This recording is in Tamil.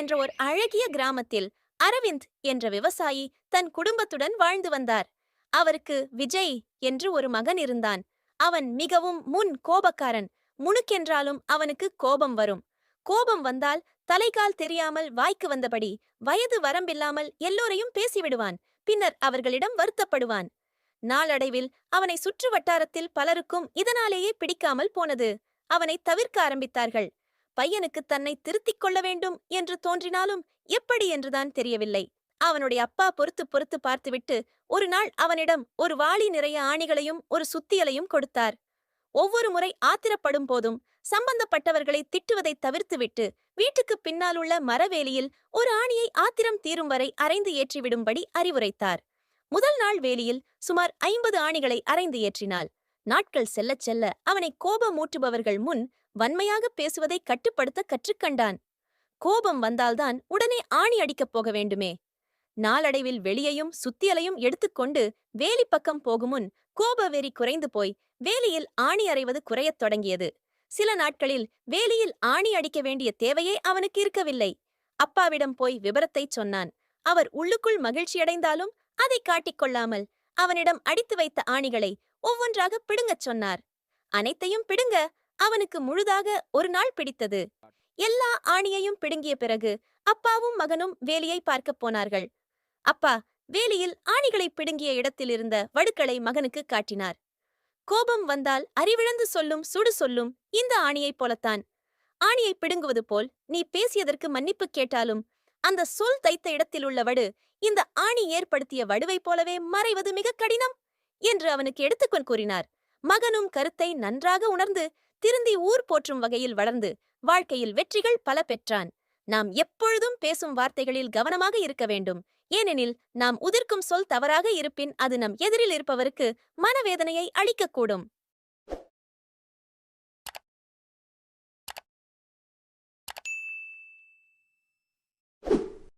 என்ற ஒரு அழகிய கிராமத்தில் அரவிந்த் என்ற விவசாயி தன் குடும்பத்துடன் வாழ்ந்து வந்தார். அவருக்கு விஜய் என்று ஒரு மகன் இருந்தான். அவன் மிகவும் முன் கோபக்காரன். முணுக்கென்றாலும் அவனுக்கு கோபம் வரும். கோபம் வந்தால் தலைகால் தெரியாமல் வாய்க்கு வந்தபடி வயது வரம்பில்லாமல் எல்லோரையும் பேசிவிடுவான். பின்னர் அவர்களிடம் வருத்தப்படுவான். நாளடைவில் அவனை சுற்று வட்டாரத்தில் பலருக்கும் இதனாலேயே பிடிக்காமல் போனது. அவனை தவிர்க்க ஆரம்பித்தார்கள். பையனுக்கு தன்னை திருத்திக் கொள்ள வேண்டும் என்று தோன்றினாலும் எப்படி என்றுதான் தெரியவில்லை. அவனுடைய அப்பா பொறுத்து பொறுத்து பார்த்துவிட்டு ஒரு நாள் அவனிடம் ஒரு வாளி நிறைய ஆணிகளையும் ஒரு சுத்தியலையும் கொடுத்தார். ஒவ்வொரு முறை ஆத்திரப்படும் போதும் சம்பந்தப்பட்டவர்களை திட்டுவதை தவிர்த்துவிட்டு வீட்டுக்கு பின்னால் உள்ள மரவேலியில் ஒரு ஆணியை ஆத்திரம் தீரும் வரை அரைந்து ஏற்றிவிடும்படி அறிவுரைத்தார். முதல் நாள் வேலியில் சுமார் ஐம்பது ஆணிகளை அரைந்து ஏற்றினாள். நாட்கள் செல்லச் செல்ல அவனை கோபமூட்டுபவர்கள் முன் வன்மையாக பேசுவதை கட்டுப்படுத்த கற்றுக்கண்டான் கோபம் வந்தால்தான் உடனே ஆணி அடிக்கப் போக வேண்டுமே. நாளடைவில் வெளியையும் சுத்தியலையும் எடுத்துக்கொண்டு வேலி பக்கம் போகுமுன் கோப வெறி குறைந்து போய் வேலியில் ஆணி அறைவது குறையத் தொடங்கியது. சில நாட்களில் வேலியில் ஆணி அடிக்க வேண்டிய தேவையே அவனுக்கு இருக்கவில்லை. அப்பாவிடம் போய் விபரத்தை சொன்னான். அவர் உள்ளுக்குள் மகிழ்ச்சியடைந்தாலும் அதை காட்டிக்கொள்ளாமல் அவனிடம் அடித்து வைத்த ஆணிகளை ஒவ்வொன்றாக பிடுங்கச் சொன்னார். அனைத்தையும் பிடுங்க அவனுக்கு முழுதாக ஒரு நாள் பிடித்தது. எல்லா ஆணியையும் பிடுங்கிய பிறகு அப்பாவும் மகனும் வேலியை பார்க்கப் போனார்கள். அப்பா வேலியில் ஆணிகளை பிடுங்கிய இடத்தில் இருந்த வடுக்களை மகனுக்கு காட்டினார். கோபம் வந்தால் அறிவிழந்து சொல்லும் சுடு சொல்லும் இந்த ஆணியைப் போலத்தான். ஆணியை பிடுங்குவது போல் நீ பேசியதற்கு மன்னிப்பு கேட்டாலும் அந்த சொல் தைத்த இடத்தில் உள்ள வடு இந்த ஆணி ஏற்படுத்திய வடுவைப் போலவே மறைவது மிக கடினம் என்று அவனுக்கு எடுத்துக்கொண்டு கூறினார். மகனும் கருத்தை நன்றாக உணர்ந்து திருந்தி ஊர் போற்றும் வகையில் வளர்ந்து வாழ்க்கையில் வெற்றிகள் பல பெற்றான். நாம் எப்பொழுதும் பேசும் வார்த்தைகளில் கவனமாக இருக்க வேண்டும். ஏனெனில் நாம் உதிர்க்கும் சொல் தவறாக இருப்பின் அது நம் எதிரில் இருப்பவருக்கு மனவேதனையை அளிக்கக்கூடும்.